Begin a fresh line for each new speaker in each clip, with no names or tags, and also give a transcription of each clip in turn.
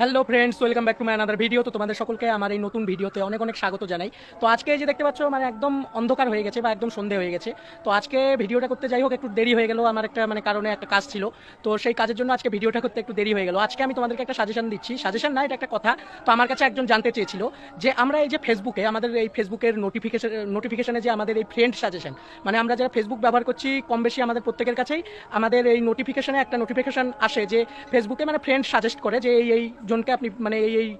Hello friends welcome back to my another video তো তোমাদের সকলকে আমার এই নতুন ভিডিওতে অনেক অনেক স্বাগত জানাই। তো আজকে যে দেখতে পাচ্ছ মানে একদম অন্ধকার হয়ে গেছে বা একদম সন্ধে হয়ে গেছে। তো আজকে ভিডিওটা করতে যাই হোক, একটু দেরি হয়ে গেল। আমার একটা মানে কারণে একটা কাজ ছিল। তো সেই কাজের জন্য আজকে ভিডিওটা করতে একটু দেরি হয়ে গেল। আজকে আমি তোমাদেরকে একটা সাজেশন দিচ্ছি। সাজেশন না, এটা একটা কথা। তো আমার কাছে একজন জানতে চেয়েছিল যে আমরা এই যে ফেসবুকে আমাদের এই ফেসবুকের নোটিফিকেশন নোটিফিকেশনে যে আমাদের এই ফ্রেন্ড সাজেশন মানে আমরা যারা ফেসবুক ব্যবহার করছি, কম বেশি আমাদের প্রত্যেকের কাছেই, আমাদের এই নোটিফিকেশনে একটা নোটিফিকেশন আসে যে ফেসবুকে মানে ফ্রেন্ড সাজেস্ট করে যে এই এই জনকে আপনি মানে এই এই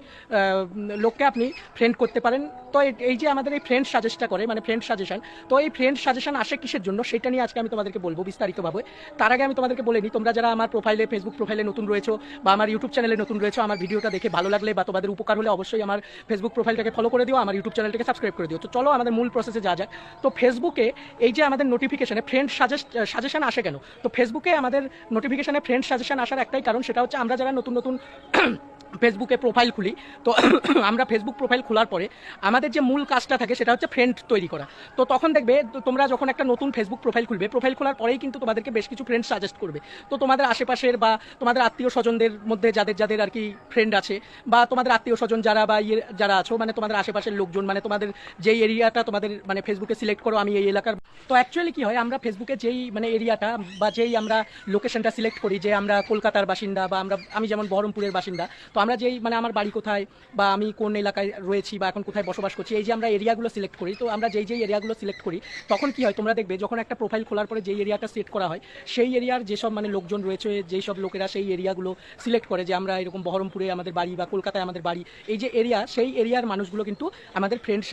লোককে আপনি ফ্রেন্ড করতে পারেন। তো এই- যে আমাদের এই ফ্রেন্ড সাজেস্টটা করে মানে ফ্রেন্ড সাজেশন তো এই ফ্রেন্ড সাজেশন আসে কিসের জন্য? সেটা নিয়ে আজকে আমি তোমাদেরকে বলব বিস্তারিতভাবে। তার আগে আমি তোমাদেরকে বলে নিই, তোমরা যারা আমার প্রোফাইলে ফেসবুক প্রোফাইলে নতুন রয়েছো বা আমার ইউটিউব চ্যানেলে নতুন রয়েছো, আমার ভিডিওটা দেখে ভালো লাগলে বা তোমাদের উপকার হলে অবশ্যই আমার ফেসবুক প্রোফাইলটাকে ফলো করে দিও, আমার ইউটিউব চ্যানেলটাকে সাবস্ক্রাইব করে দিও। তো চলো আমাদের মূল প্রসেসে যা যাক। তো ফেসবুকে এই যে আমাদের নোটিফিকেশনে ফ্রেন্ড সাজেস্ট সাজেশন আসে কেন? তো ফেসবুকে আমাদের নোটিফিকেশনে ফ্রেন্ড সাজেশন আসার একটাই কারণ, সেটা হচ্ছে আমরা যারা নতুন নতুন ফেসবুকে প্রোফাইল খুলি, তো আমরা ফেসবুক প্রোফাইল খোলার পরে আমাদের যে মূল কাজটা থাকে সেটা হচ্ছে ফ্রেন্ড তৈরি করা। তো তখন দেখবে তোমরা যখন একটা নতুন ফেসবুক প্রোফাইল খুলবে প্রোফাইল খোলার পরেই কিন্তু তোমাদেরকে বেশ কিছু ফ্রেন্ড সাজেস্ট করবে। তো তোমাদের আশেপাশের বা তোমাদের আত্মীয় স্বজনদের মধ্যে যাদের যাদের আর কি ফ্রেন্ড আছে বা তোমাদের আত্মীয় স্বজন যারা বা ইয়ে যারা আছো মানে তোমাদের আশেপাশের লোকজন মানে তোমাদের যেই এরিয়াটা তোমাদের মানে ফেসবুকে সিলেক্ট করো, আমি এই এলাকার। তো অ্যাকচুয়ালি কি হয়, আমরা ফেসবুকে যেই মানে এরিয়াটা বা যেই আমরা লোকেশনটা সিলেক্ট করি, যে আমরা কলকাতার বাসিন্দা বা আমরা, আমি যেমন বহরমপুরের বাসিন্দা, তো আমরা যেই মানে আমার বাড়ি কোথায় বা আমি কোন এলাকায় রয়েছি বা এখন কোথায় বসবাস করছি, এই যে আমরা এরিয়াগুলো সিলেক্ট করি, তো আমরা যেই যেই এরিয়াগুলো সিলেক্ট করি, তখন কি হয় তোমরা দেখবে যখন একটা প্রোফাইল খোলার পরে যেই এরিয়াটা সেট করা হয়, সেই এরিয়ার যেসব মানে লোকজন রয়েছে যেই সব লোকেরা সেই এরিয়াগুলো সিলেক্ট করে যে আমরা এরকম বহরমপুরে আমাদের বাড়ি বা কলকাতায় আমাদের বাড়ি, এই যে এরিয়া সেই এরিয়ার মানুষগুলো কিন্তু আমাদের ফ্রেন্ড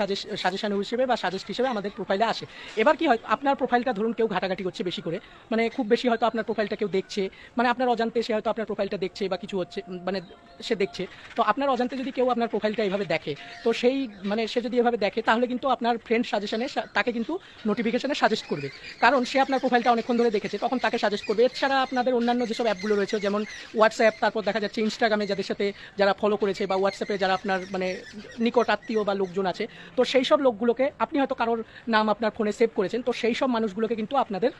সাজেশন হিসেবে বা সাজেস্ট হিসেবে আমাদের প্রোফাইলে আসে। এবার কি হয়, আপনার প্রোফাইলটা ধরুন কেউ ঘাটাঘাটি করছে বেশি করে মানে খুব বেশি হয়তো আপনার প্রোফাইলটা কেউ দেখছে মানে আপনার অজান্তে সে হয়তো আপনার প্রোফাইলটা দেখছে বা কিছু হচ্ছে মানে সে দেখছে। তো আপনার অজান্তে যদি কেউ আপনার প্রোফাইলটা এইভাবে দেখে, তো সেই মানে সে যদি এভাবে দেখে, তাহলে কিন্তু আপনার ফ্রেন্ড সাজেশনে তাকে কিন্তু নোটিফিকেশনে সাজেস্ট করবে। কারণ সে আপনার প্রোফাইলটা অনেকক্ষণ ধরে দেখেছে, তখন তাকে সাজেস্ট করবে। এছাড়া আপনাদের অন্যান্য যেসব অ্যাপগুলো রয়েছে, যেমন হোয়াটসঅ্যাপ তারপর দেখা যাচ্ছে ইনস্টাগ্রামে যাদের সাথে যারা ফলো করেছে বা হোয়াটসঅ্যাপে যারা আপনার মানে নিকট আত্মীয় বা লোকজন আছে, তো সেই সব লোকগুলোকে আপনি হয়তো কারোর নাম আপনার ফোনে সেভ করেছেন, তো সেই সব মানুষগুলোকে কিন্তু আপনাদের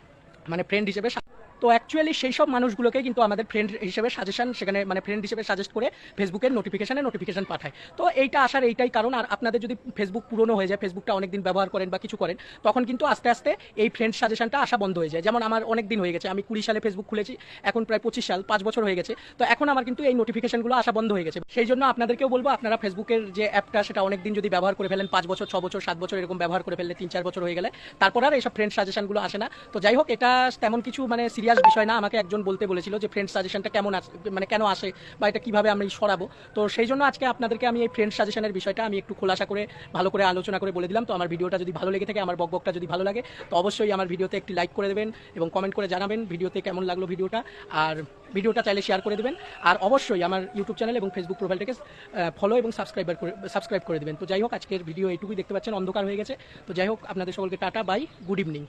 মানে ফ্রেন্ড হিসেবে সা- তো অ্যাকচুয়ালি সেই সব মানুষগুলোকে কিন্তু আমাদের ফ্রেন্ড হিসেবে সাজেশন সেখানে মানে ফ্রেন্ড হিসেবে সাজেস্ট করে ফেসবুকের নোটিফিকেশনে নোটিফিকেশন পাঠায়। তো এইটা আসার এইটাই কারণ, আর আপনাদের যদি ফেসবুক পুরনো হয়ে যায় ফেসবুকটা অনেকদিন ব্যবহার করেন বা কিছু করেন, তখন কিন্তু আস্তে আস্তে এই ফ্রেন্ড সাজেশনটা আসা বন্ধ হয়ে যায়। যেমন আমার অনেক দিন হয়ে গেছে, আমি কুড়ি সালে ফেসবুক খুলেছি, এখন প্রায় পঁচিশ সাল, পাঁচ বছর হয়ে গেছে। তো এখন আমার কিন্তু এই নোটিফিকেশনগুলো আসা বন্ধ হয়ে গেছে। সেই জন্য আপনাদেরকেও বলব, আপনারা ফেসবুকের যে অ্যাপটা, সেটা অনেকদিন যদি ব্যবহার করে ফেলেন, পাঁচ বছর, ছ বছর, সাত বছর এরকম ব্যবহার করে ফেললে তিন চার বছর হয়ে গেলে, তারপর আর এইসব ফ্রেন্ড সাজেশনগুলো আসে না। তো যাই হোক, এটা তেমন কিছু মানে সিরিয়াস বিষয় না, আমাকে একজন বলতে বলেছিল যে ফ্রেন্ড সাজেশনটা কেমন মানে কেন আসে বা এটা কীভাবে আমি সরাবো। তো সেই জন্য আজকে আপনাদেরকে আমি এই ফ্রেন্ড সাজেশনের বিষয়টা আমি একটু খোলাসা করে, ভালো করে আলোচনা করে বলে দিলাম। তো আমার ভিডিওটা যদি ভালো লেগে থাকে, আমার বকবকটা যদি ভালো লাগে, তো অবশ্যই আমার ভিডিওতে একটি লাইক করে দেবেন এবং কমেন্ট করে জানাবেন ভিডিওতে কেমন লাগল ভিডিওটা। আর ভিডিওটা চাইলে শেয়ার করে দেবেন। আর অবশ্যই আমার ইউটিউব চ্যানেল এবং ফেসবুক প্রোফাইলটাকে ফলো এবং সাবস্ক্রাইবার করে সাবস্ক্রাইব করে দেবেন। তো যাই হোক, আজকের ভিডিও এইটুকুই দেখতে পাচ্ছেন, অন্ধকার হয়ে গেছে। তো যাই হোক, আপনাদের সকলকে টাটা বাই গুড ইভিনিং